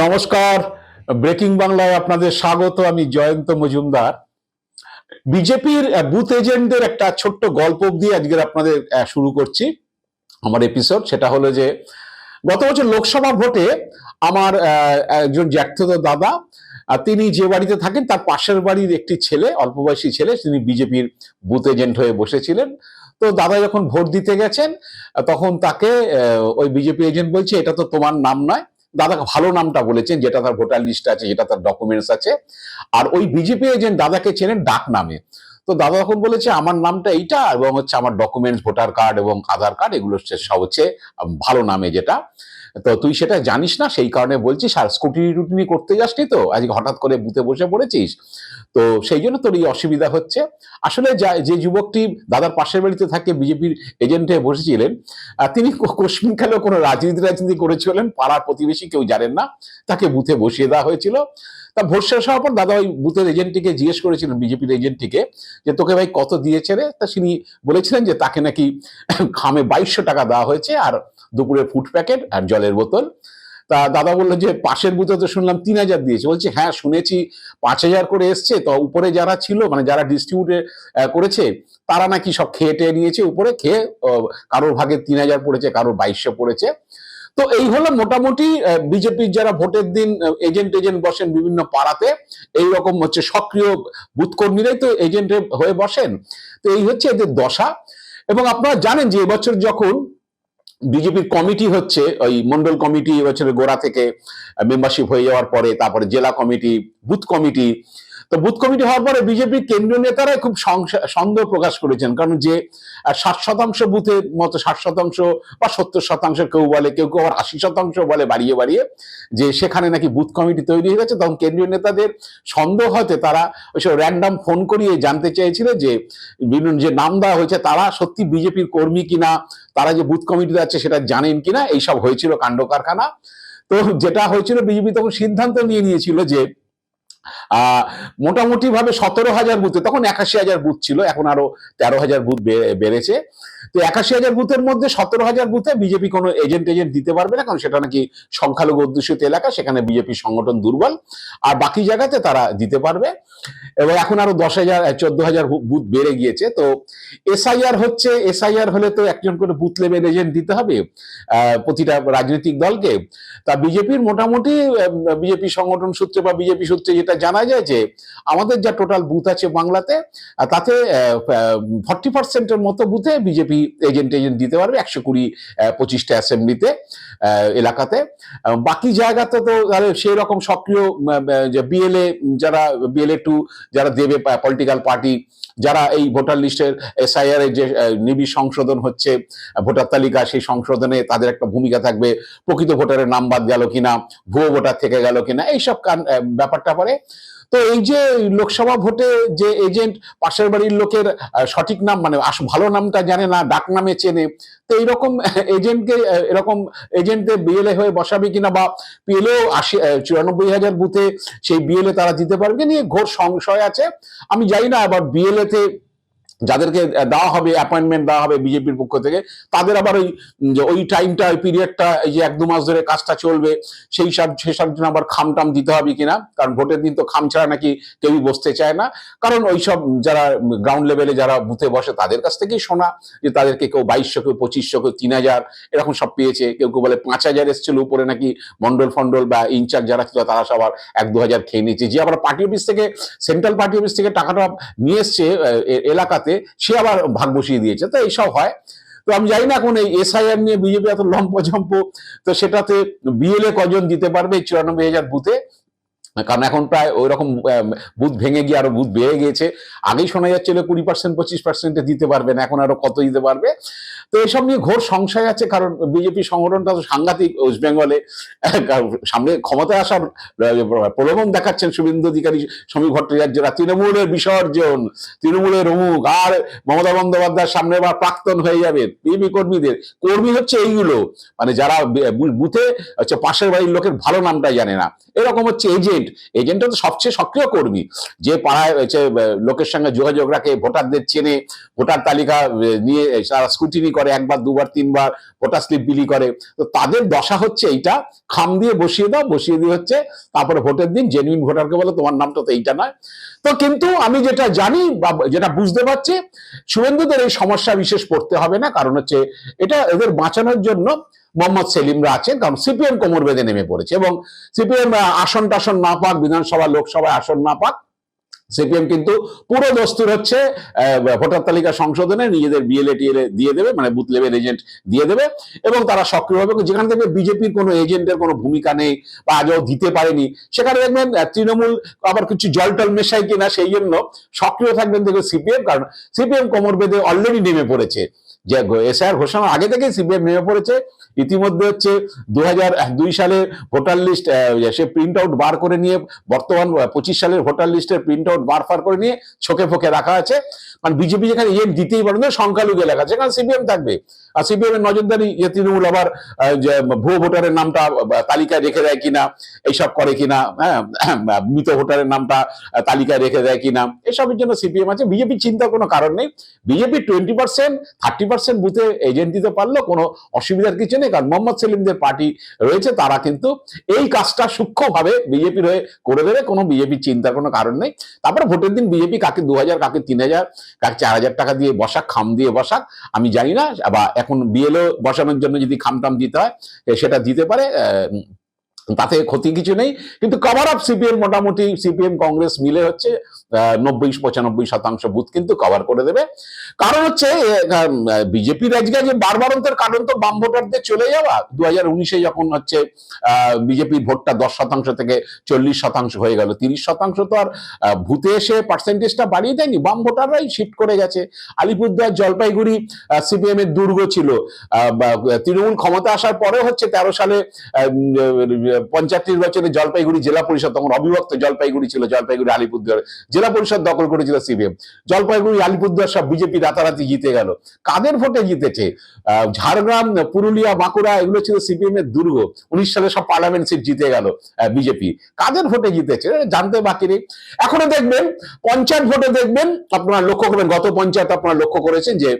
নমস্কার। ব্রেকিং বাংলায় আপনাদের স্বাগত, আমি জয়ন্ত মজুমদার। বিজেপির বুথ এজেন্টদের একটা ছোট্ট গল্প দিয়ে আজকের আপনাদের শুরু করছি আমার এপিসোড সেটা হলো যে, গত বছর লোকসভা ভোটে আমার একজন জ্যাঠতো দাদা তিনি যে বাড়িতে থাকেন, তার পাশের বাড়ির একটি ছেলে অল্প বয়সী ছেলে, তিনি বিজেপির বুথ এজেন্ট হয়ে বসেছিলেন। তো দাদা যখন ভোট দিতে গেছেন, তখন তাকে ওই বিজেপি এজেন্ট বলছে, এটা তো তোমার নাম নয় দাদাকে ভালো নামটা বলেছেন, যেটা তার ভোটার লিস্ট আছে, যেটা তার ডকুমেন্টস আছে। আর ওই বিজেপি এজেন্ট দাদাকে চেনেন ডাক নামে। তো দাদা তখন বলেছে, আমার নামটা এইটা এবং হচ্ছে আমার ডকুমেন্টস ভোটার কার্ড এবং আধার কার্ড এগুলো সব হচ্ছে ভালো নামে যেটা। তো তুই সেটা জানিস না? সেই কারণে বলছিস আর স্কুটি টুটিনি করতে যাসনি তো? আজকে হঠাৎ করে বুথে বসে পড়েছিস? তো সেই জন্য তোর এই অসুবিধা হচ্ছে। আসলে যা- যে যুবকটি দাদার পাশের বাড়িতে থাকে, বিজেপির এজেন্টে বসেছিলেন তিনি কো- কোশ্চিনকালেও কোনো রাজনীতি রাজনীতি করেছিলেন, পাড়ার প্রতিবেশী কেউ জানেন না, তাকে বুথে বসিয়ে দেওয়া হয়েছিল। তা ভোট শেষ হওয়ার পর দাদা ওই বুথের এজেন্টটিকে জিজ্ঞেস করেছিলেন, বিজেপির এজেন্টটিকে যে তোকে ভাই কত দিয়েছে রে? তা তিনি বলেছিলেন যে, তাকে নাকি খামে বাইশশো টাকা দেওয়া হয়েছে, আর দুপুরের ফুড প্যাকেট আর জলের বোতল। তা দাদা বলল যে, পাশের বুথে তো শুনলাম তিন হাজার দিয়েছে। বলছে হ্যাঁ শুনেছি, পাঁচ হাজার করে এসছে। তো উপরে যারা ছিল মানে যারা ডিস্ট্রিবিউটে করেছে, তারা নাকি সব খেয়ে টেয়ে নিয়েছে উপরে। খেয়ে কারোর ভাগে তিন হাজার পড়েছে, কারোর বাইশশো পড়েছে। তো এই হলো মোটামুটি বিজেপির যারা ভোটের দিন এজেন্ট এজেন্ট বসেন বিভিন্ন পাড়াতে, এই রকম হচ্ছে সক্রিয় বুথ কর্মীরাই তো এজেন্ট হয়ে বসেন। তো এই হচ্ছে এদের দশা। এবং আপনারা জানেন যে এবছর যখন বিজেপির কমিটি হচ্ছে ওই মন্ডল কমিটি এবছরের গোড়া থেকে মেম্বারশিপ হয়ে যাওয়ার পরে তারপরে জেলা কমিটি বুথ কমিটি তো বুথ কমিটি হওয়ার পরে বিজেপির কেন্দ্রীয় নেতারা খুব সন্দেহ প্রকাশ করেছেন। কারণ যে ষাট শতাংশ বুথের মতো ষাট শতাংশ বা সত্তর শতাংশ কেউ বলে, কেউ কেউ আবার আশি শতাংশ বলে বাড়িয়ে বাড়িয়ে, যে সেখানে নাকি বুথ কমিটি তৈরি হয়ে গেছে। তখন কেন্দ্রীয় নেতাদের সন্দেহ হতে তারা ওইসব র্যান্ডাম ফোন করিয়ে জানতে চেয়েছিল যে, বিভিন্ন যে নাম দেওয়া হয়েছে, তারা সত্যি বিজেপির কর্মী কিনা, তারা যে বুথ কমিটিতে আছে সেটা জানেন কিনা, এইসব হয়েছিল কাণ্ড কারখানা। তো যেটা হয়েছিল, বিজেপি তখন সিদ্ধান্ত নিয়ে নিয়েছিল যে মোটামুটি ভাবে সতেরো হাজার বুথে, তখন একাশি হাজার বুথ ছিল, এখন আরও তেরো হাজার বুথ বেড়েছে। তো একাশি হাজার বুথের মধ্যে সতেরো হাজার বুথে বিজেপি কোনো এজেন্ট এজেন্ট দিতে পারবে না, কারণ সেটা নাকি সংখ্যালঘু অধ্যুষিত এলাকা, সেখানে বিজেপি সংগঠন দুর্বল। আর বাকি জায়গাতে তারা দিতে পারবে। এবং এখন আরও দশ হাজার, চোদ্দ হাজার বুথ বেড়ে গিয়েছে। তো এসআইআর হচ্ছে, এসআইআর হলে তো একজন করে বুথ লেভেল এজেন্ট দিতে হবে প্রতিটা রাজনৈতিক দলকে। তা বিজেপির মোটামুটি বিজেপি সংগঠন সূত্রে বা বিজেপি সূত্রে যেটা জানা যায় যে আমাদের যা টোটাল বুথ আছে বাংলাতে তাতে ফর্টি পার্সেন্টের মতো বুথে বিজেপি এজেন্ট এজেন্ট দিতে পারবে, একশো কুড়ি পঁচিশটা অ্যাসেম্বলিতে এলাকাতে। বাকি জায়গাতে তো সেই রকম সক্রিয় বিএলএ যারা বিএলএ টু যারা দেবে পলিটিক্যাল পার্টি যারা এই ভোটার লিস্টের এসআইআর এর যে নিবিড় সংশোধন হচ্ছে ভোটার তালিকা সেই সংশোধনে তাদের একটা ভূমিকা থাকবে, প্রকৃত ভোটারের নাম বাদ গেল কিনা, ভুয়ো ভোটার থেকে গেল কিনা, এইসব ব্যাপারটা পরে তো এই যে লোকসভা ভোটে যে এজেন্ট পাশের বাড়ির লোকের সঠিক নাম মানে ভালো নামটা জানে না, ডাক নামে চেনে, তো এইরকম এজেন্টকে এরকম এজেন্টদের বিএলএ হয়ে বসাবে কিনা বা পিএলও আশি চুরানব্বই হাজার বুথে সেই বিএলএ তারা দিতে পারবে? নিয়ে ঘোর সংশয় আছে। আমি জানি না, আবার বিএলএ তে যাদেরকে দেওয়া হবে অ্যাপয়েন্টমেন্ট দেওয়া হবে বিজেপির পক্ষ থেকে তাদের আবার ওই যে ওই টাইমটা ওই পিরিয়ডটা এই যে এক দু মাস ধরে কাজটা চলবে সেই সব সেসব জন্য আবার খাম টাম দিতে হবে কিনা? কারণ ভোটের দিন তো খাম ছাড়া নাকি কেউই বসতে চায় না। কারণ ওই সব যারা গ্রাউন্ড লেভেলে যারা বুথে বসে তাদের কাছ থেকেই শোনা যে তাদেরকে কেউ বাইশশো কেউ পঁচিশশো কেউ তিন হাজার এরকম সব পেয়েছে। কেউ কেউ বলে পাঁচ হাজার এসেছিল উপরে নাকি মন্ডল ফন্ডল বা ইনচার্জ যারা ছিল তারা সব আবার এক দু হাজার খেয়ে নিয়েছে যে আবার পার্টি অফিস থেকে সেন্ট্রাল পার্টি অফিস থেকে টাকাটা নিয়ে এসছে আহ, এ- সে আবার ভাগ বসিয়ে দিয়েছে। তো এইসব হয়। তো আমি জানি না এখন এই এসআইআর নিয়ে বিজেপি এত লম্পঝম্প তো সেটাতে বিএলএ কজন দিতে পারবে চুরানব্বই হাজার বুথে কারণ এখন প্রায় ওই রকম বুথ ভেঙে গিয়ে আরও বুথ বেড়ে গিয়েছে। আগেই শোনা যাচ্ছিল কুড়ি পার্সেন্ট পঁচিশ পার্সেন্টে দিতে পারবে না, এখন আরও কত দিতে পারবে? তো এসব নিয়ে ঘোর সংশয় আছে, কারণ বিজেপি সংগঠনটা তো সাংঘাতিক ওয়েস্ট বেঙ্গলে সামনে ক্ষমতায় আসার প্রলোভন দেখাচ্ছেন শুভেন্দু অধিকারী সমী ভট্টাচার্যরা, তৃণমূলের বিসর্জন, তৃণমূলের অমুক, আর মমতা বন্দ্যোপাধ্যায় সামনে আবার প্রাক্তন হয়ে যাবে বিজেপি কর্মীদের। কর্মী হচ্ছে এইগুলো মানে যারা বুথে হচ্ছে পাশের বাড়ির লোকের ভালো নামটা জানে না। এরকম হচ্ছে এজেন্ট এজেন্ট এজেন্টটা তো সবচেয়ে সক্রিয় কর্মী। যে পাড়ায় লোকের সঙ্গে যোগাযোগ রাখে, ভোটারদের চেনে, ভোটার তালিকা নিয়ে তারা স্কুটিনি করে একবার, দুবার, তিনবার, ভোটার স্লিপ বিলি করে। তো তাদের দশা হচ্ছে এইটা, খাম দিয়ে বসিয়ে দাও, বসিয়ে দিয়ে হচ্ছে তারপরে ভোটের দিন জেনুইন ভোটারকে বলে, তোমার নামটা তো এইটা নয়। তো কিন্তু আমি যেটা জানি বা যেটা বুঝতে পারছি, শুভেন্দুদের এই সমস্যা বিশেষ পড়তে হবে না, কারণ হচ্ছে এটা এদের বাঁচানোর জন্য মোহাম্মদ সেলিমরা আছেন, কারণ সিপিএম কোমর বেঁধে নেমে পড়েছে এবং সিপিএম আসন টাসন না পাক, বিধানসভা, লোকসভায় আসন না পাক, সিপিএম কিন্তু পুরো দস্তুর হচ্ছে ভোটার তালিকা সংশোধনে নিজেদের বিএলএ টিএলএ দিয়ে দেবে মানে বুথ লেভেল এজেন্ট দিয়ে দেবে, এবং তারা সক্রিয়ভাবে যেখান থেকে বিজেপির কোনো এজেন্টের কোনো ভূমিকা নেই বা আজও দিতে পারেনি, সেখানে দেখবেন তৃণমূল আবার কিছু জল টল মেশাই কিনা, সেই জন্য সক্রিয় থাকবেন দেখবে সিপিএম কারণ সিপিএম কোমর বেঁধে অলরেডি নেমে পড়েছে। যে এসআর ঘোষণা আগে থেকে সিপিএম নেমে পড়েছে। ইতিমধ্যে হচ্ছে দু সালে ভোটার লিস্ট সে প্রিন্ট আউট বার করে নিয়ে, বর্তমান পঁচিশ সালের ভোটার লিস্টের প্রিন্ট আউট বার ফার করে নিয়ে ছোকে ফোকে রাখা আছে। কারণ বিজেপি যেখানে ইয়ে দিতেই পারে না, সংখ্যালঘু এলাকা সেখানে সিপিএম থাকবে। আর সিপিএম এর নজরদারি যে তৃণমূল আবার ভুয়ো ভোটারের নামটা তালিকায় রেখে দেয় কিনা, এইসব করে কিনা হ্যাঁ মৃত ভোটারের নামটা তালিকায় রেখে দেয় কিনা, এসবের জন্য সিপিএম আছে। বিজেপি চিন্তার কোনো কারণ নেই। BJP twenty percent thirty percent বুথে এজেন্ট দিতে পারল, কোনো অসুবিধার কিছু নেই, কারণ মোহাম্মদ সেলিমদের পার্টি রয়েছে, তারা কিন্তু এই কাজটা সূক্ষ্মভাবে বিজেপির হয়ে করে দেবে, কোনো বিজেপির চিন্তার কোনো কারণ নেই। তারপরে ভোটের দিন বিজেপি কাকে দু হাজার কাকে তিন হাজার কাকে চার হাজার টাকা দিয়ে বসাক, খাম দিয়ে বসাক, আমি জানি না, বা এখন বিএলও বসানোর জন্য যদি খামটাম দিতে হয় সেটা দিতে পারে তাতে ক্ষতি কিছু নেই। কিন্তু কভার আপ সিপিএম মোটামুটি সিপিএম কংগ্রেস মিলে হচ্ছে নব্বই, পঁচানব্বই শতাংশ বুথ কিন্তু কভার করে দেবে। কারণ হচ্ছে বিজেপির আজকে যে বারবারন্তের কারণ তো বাম ভোটারদের চলে যাওয়া। দু হাজার উনিশে যখন হচ্ছে বিজেপির ভোটটা দশ শতাংশ থেকে চল্লিশ শতাংশ হয়ে গেল, তিরিশ শতাংশ তো আর ভূতে এসে পার্সেন্টেজটা বাড়িয়ে দেয়নি, বাম ভোটাররাই শিফট করে গেছে। আলিপুরদুয়ার জলপাইগুড়ি সিপিএম এর দুর্গ ছিল। তৃণমূল ক্ষমতা আসার পরেও হচ্ছে তেরো সালে পঞ্চায়েত নির্বাচনে জলপাইগুড়ি জেলা পরিষদ, তখন অবিভক্ত জলপাইগুড়ি ছিল, জলপাইগুড়ি আলিপুরদুয়ার জেলা পরিষদ দখল করেছিল সিপিএম। জলপাইগুড়ি, আলিপুরদুয়ার সব বিজেপি রাতারাতি জিতে গেল। কাদের ভোটে জিতেছে? ঝাড়গ্রাম, পুরুলিয়া, বাঁকুড়া, এগুলো ছিল সিপিএম এর দুর্গ। উনিশ সালে সব পার্লামেন্ট সিট জিতে গেল বিজেপি। কাদের ভোটে জিতেছে? জানতে বাকি নেই। এখনও দেখবেন, পঞ্চায়েত ভোটে দেখবেন, আপনারা লক্ষ্য করবেন, গত পঞ্চায়েত আপনারা লক্ষ্য করেছেন যে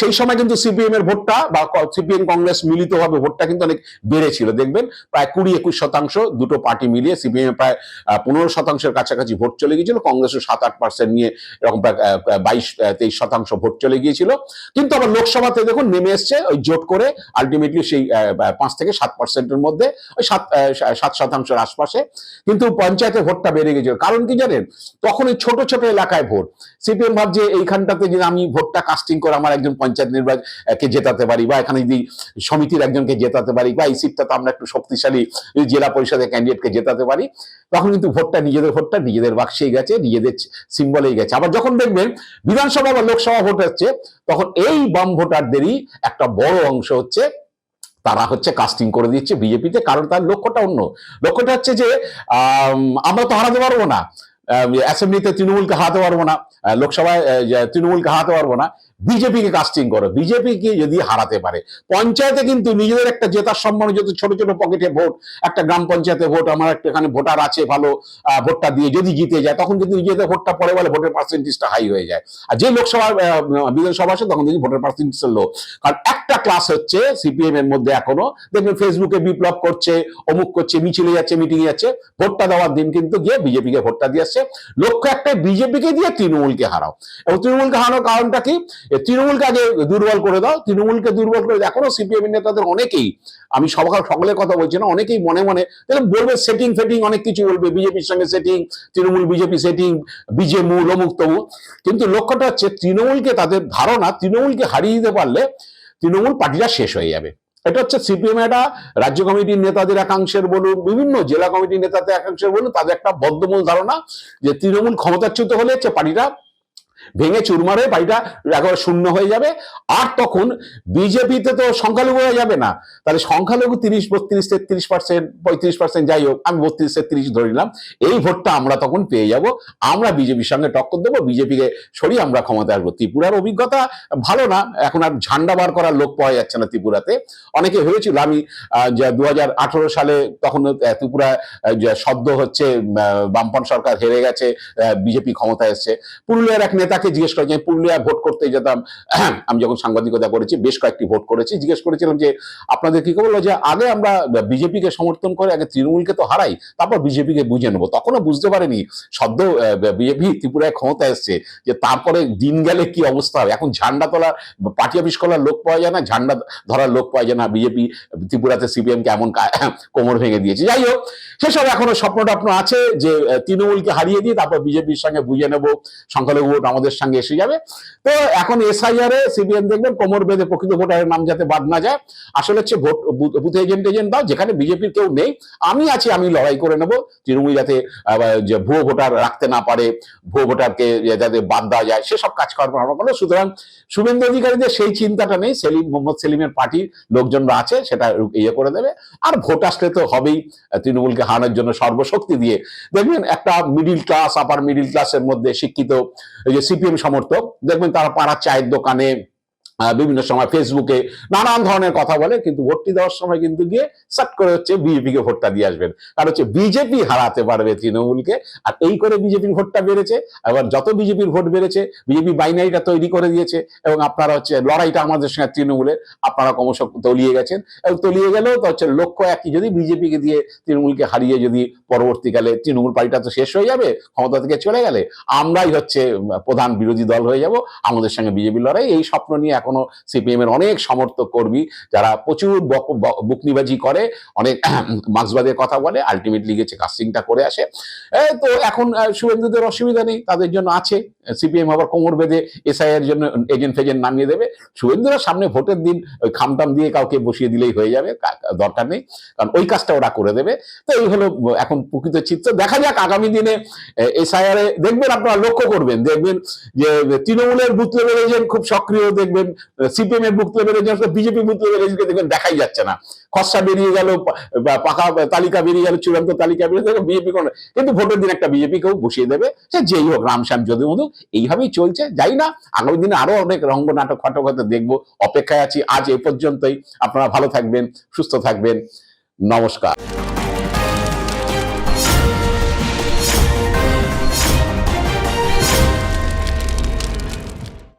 সেই সময় কিন্তু সিপিএম এর ভোটটা বা সিপিএম কংগ্রেস মিলিতভাবে ভোটটা কিন্তু অনেক বেড়েছিল। দেখবেন প্রায় কুড়ি একুশ শতাংশ দুটো পার্টি মিলিয়ে সিপিএম প্রায় পনেরো শতাংশের কাছাকাছি ভোট চলে গিয়েছিল। কংগ্রেসও সাত আট পার্সেন্ট নিয়ে এরকম বাইশ তেইশ শতাংশ ভোট চলে গিয়েছিল। কিন্তু আবার লোকসভাতে দেখুন নেমে এসছে ওই জোট করে। আলটিমেটলি সেই পাঁচ থেকে সাত পার্সেন্টের মধ্যে, ওই সাত সাত শতাংশের আশপাশে। কিন্তু পঞ্চায়েতে ভোটটা বেড়ে গেছিল কারণ কি জানেন? তখন ওই ছোট ছোট এলাকায় ভোট। সিপিএম ভাবছে এইখানটাতে যদি আমি ভোটটা কাস্টিং করে আমার একজন পঞ্চায়েত নির্বাচন কে জেতাতে পারি বা এখানে যদি সমিতির একজনকে জেতাতে পারি বা এই সিটটাতে আমরা একটু শক্তিশালী জেলা পরিষদের ক্যান্ডিডেটকে জেতাতে পারি তখন কিন্তু ভোটটা নিজেদের ভোটটা নিজেদের বাক্সেই গেছে নিজেদের সিম্বলেই গেছে। আবার যখন দেখবেন বিধানসভা বা লোকসভা ভোট হচ্ছে তখন এই বাম ভোটারদেরই একটা বড় অংশ হচ্ছে তারা হচ্ছে কাস্টিং করে দিচ্ছে বিজেপিতে কারণ তার লক্ষ্যটা অন্য। লক্ষ্যটা হচ্ছে যে আম, আমরা তো হারাতে পারব না। অ্যাসেম্বলিতে তৃণমূলকে হারাতে পারব না লোকসভায় তৃণমূলকে হারাতে পারব না। বিজেপিকে কাস্টিং করো, বিজেপিকে যদি হারাতে পারে। পঞ্চায়েতে কিন্তু নিজেদের একটা জেতার সম্মান যত ছোট ছোট পকেটে ভোট একটা গ্রাম পঞ্চায়েতে ভোট আমার একটা এখানে ভোটার আছে ভালো ভোটটা দিয়ে যদি জিতে যায়, তখন কিন্তু নিজেদের ভোটটা পরে বলে ভোটের পার্সেন্টেজটা হাই হয়ে যায়। আর যে লোকসভা বিধানসভা আসে, তখন দেখি ভোটের পার্সেন্টেজ লো কারণ একটা ক্লাস হচ্ছে সিপিএম এর মধ্যে এখনও, দেখবেন ফেসবুকে বিপ্লব করছে, অমুক করছে, মিছিলে যাচ্ছে মিটিং যাচ্ছে ভোটটা দেওয়ার দিন কিন্তু গিয়ে বিজেপিকে ভোটটা দিয়ে আসছে। লক্ষ্য একটা বিজেপিকে দিয়ে তৃণমূলকে হারাও। এবং তৃণমূলকে হারানোর কারণটা কি? তৃণমূলকে আগে দুর্বল করে দাও, তৃণমূলকে দুর্বল করে এখনও সিপিএম নেতাদের অনেকেই, আমি সবার সকলের কথা বলছি না, অনেকেই মনে মনে তাহলে বলবে সেটিং ফেটিং অনেক কিছু বলবে বিজেপির সঙ্গে সেটিং তৃণমূল বিজেপি সেটিং বিজে মূল অমুক তমুক কিন্তু লক্ষ্যটা হচ্ছে তৃণমূলকে তাদের ধারণা, তৃণমূলকে হারিয়ে দিতে পারলে তৃণমূল পার্টিটা শেষ হয়ে যাবে। এটা হচ্ছে সিপিএম এটা রাজ্য কমিটির নেতাদের একাংশের বলুন, বিভিন্ন জেলা কমিটির নেতাদের একাংশের বলুন, তাদের একটা বদ্ধমূল ধারণা যে তৃণমূল ক্ষমতাচ্যুত হলে হচ্ছে পার্টিটা ভেঙে চুরমার হয়ে পার্টিটা একেবারে শূন্য হয়ে যাবে। আর তখন বিজেপিতে তো সংখ্যালঘু হয়ে যাবে না। তাহলে সংখ্যালঘু তিরিশ, বত্রিশ, তেত্রিশ পার্সেন্ট পঁয়ত্রিশ পার্সেন্ট যাই হোক, আমি বত্রিশ, তেত্রিশ ধরে নিলাম। এই ভোটটা আমরা তখন পেয়ে যাব। আমরা বিজেপির সঙ্গে টক্কর দেবো, বিজেপিকে সরিয়ে আমরা ক্ষমতায় আসব। ত্রিপুরার অভিজ্ঞতা ভালো না, এখন আর ঝান্ডা বার করার লোক পাওয়া যাচ্ছে না ত্রিপুরাতে। অনেকে ভেবেছিল, আমি দু সালে তখন ত্রিপুরা সদ্য হচ্ছে বামপন সরকার হেরে গেছে বিজেপি ক্ষমতায় এসছে। পুরুলিয়ার এক নেতাকে জিজ্ঞেস করেছি আমি পুরুলিয়া ভোট করতে যেতাম। আমি যখন সাংবাদিকতা করেছি, বেশ কয়েকটি ভোট করেছি। জিজ্ঞেস করেছিলাম যে, আপনাদের কি বলল যে, আগে আমরা বিজেপিকে সমর্থন করে, আগে তৃণমূলকে তো হারাই, তারপর বিজেপিকে বুঝে নেব। তখনও বুঝতে পারেনি সদ্য বিজেপি ত্রিপুরায় ক্ষমতা এসছে যে, তারপরে দিন গেলে কি অবস্থা হবে? এখন ঝান্ডা তোলার, পার্টি অফিস করার লোক পাওয়া যায় না, ঝান্ডা ধরার লোক পাওয়া যায় না, বিজেপি ত্রিপুরাতে সিপিএম কে এমন কোমর ভেঙে দিয়েছে। যাই হোক, সেসব এখনও স্বপ্ন টপ্ন আছে যে তৃণমূলকে হারিয়ে দিয়ে তারপর বিজেপির সঙ্গে বুঝে নেব। সংখ্যালঘু ভোট আমাদের সঙ্গে এসে যাবে। তো এখন এসআইআর এ সিপিএম দেখবেন কোমর বেঁধে প্রকৃত ভোটারের নাম যাতে বাদ না যায়। আসলে হচ্ছে ভোট, বুথ- এজেন্ট এজেন্ট দাও, যেখানে বিজেপির কেউ নেই। আমি আছি, আমি লড়াই করে নেব। তৃণমূল যাতে ভুয়ো ভোটার রাখতে না পারে, ভুয়ো ভোটারকে যাতে বাদ দেওয়া যায়, সেসব কাজকর্ম আমরা করব। সুতরাং শুভেন্দু অধিকারীদের সেই চিন্তাটা নেই। সেলিম, মোহাম্মদ সেলিমের পার্টির লোকজনরা আছে, সেটা ইয়ে করে দেবে। আর ভোট আসলে তো হবেই, তৃণমূলকে হারানোর জন্য সর্বশক্তি দিয়ে। দেখবেন একটা মিডিল ক্লাস আপার মিডিল ক্লাসের মধ্যে শিক্ষিত, এই যে সিপিএম সমর্থক দেখবেন তারা পাড়ার চায়ের দোকানে বিভিন্ন সময় ফেসবুকে নানান ধরনের কথা বলে, কিন্তু ভোটটি দেওয়ার সময় কিন্তু গিয়ে সাট করে হচ্ছে বিজেপি কে ভোটটা দিয়ে আসবেন। কারণ হচ্ছে বিজেপি হারাতে পারবে তৃণমূলকে, আর এই করে বিজেপির ভোটটা বেড়েছে, এবার যত বিজেপির ভোট বেড়েছে বিজেপি বাইনারিটা তৈরি করে দিয়েছে, এবং আপনারা হচ্ছে লড়াইটা আমাদের সঙ্গে তৃণমূলের, আপনারা ক্রমশ তলিয়ে গেছেন, এবং তলিয়ে গেলেও তো হচ্ছে লক্ষ্য একই, যদি বিজেপিকে দিয়ে তৃণমূলকে হারিয়ে যদি পরবর্তীকালে তৃণমূল পার্টিটা তো শেষ হয়ে যাবে, ক্ষমতা থেকে চলে গেলে, আমরাই হচ্ছে প্রধান বিরোধী দল হয়ে যাব, আমাদের সঙ্গে বিজেপি লড়াই, এই স্বপ্ন নিয়ে এখনও সিপিএম এর অনেক সমর্থক কর্মী যারা প্রচুর বুকনিবাজি করে, অনেক মার্ক্সবাদের কথা বলে আলটিমেটলি গেছে কাস্টিংটা করে আসে। তো এখন শুভেন্দুদের অসুবিধা নেই, তাদের জন্য আছে। সিপিএম আবার কোমর বেঁধে এসআই এর জন্য এজেন্ট ফেজেন্ট নামিয়ে দেবে। শুভেন্দুরা সামনে ভোটের দিন ওই খামটাম দিয়ে কাউকে বসিয়ে দিলেই হয়ে যাবে দরকার নেই। কারণ ওই কাজটা ওরা করে দেবে। তো এই হলো এখন প্রকৃত চিত্র। দেখা যাক আগামী দিনে এসআইআর দেখবেন আপনারা লক্ষ্য করবেন। দেখবেন যে তৃণমূলের বুথ লেভেল এজেন্ট খুব সক্রিয়, দেখবেন সিপিএম এর booth level agent BJP booth level এজেন্টকে দেখবেন দেখাই যাচ্ছে না। খসড়া বেরিয়ে গেল পাকা তালিকা বেরিয়ে গেল, চূড়ান্ত তালিকা বেরিয়ে গেল বিজেপি কোনো কিন্তু ভোটের দিন একটা বিজেপি কেউ বসিয়ে দেবে। সে যেই হোক রামশ্যাম যদি মধু এইভাবেই চলছে। যাই না, আগামী দিনে আরও অনেক রঙ্গ নাটক, ফাটক হয়তো দেখব। অপেক্ষায় আছি, আজ এই পর্যন্তই। আপনারা ভালো থাকবেন, সুস্থ থাকবেন। নমস্কার।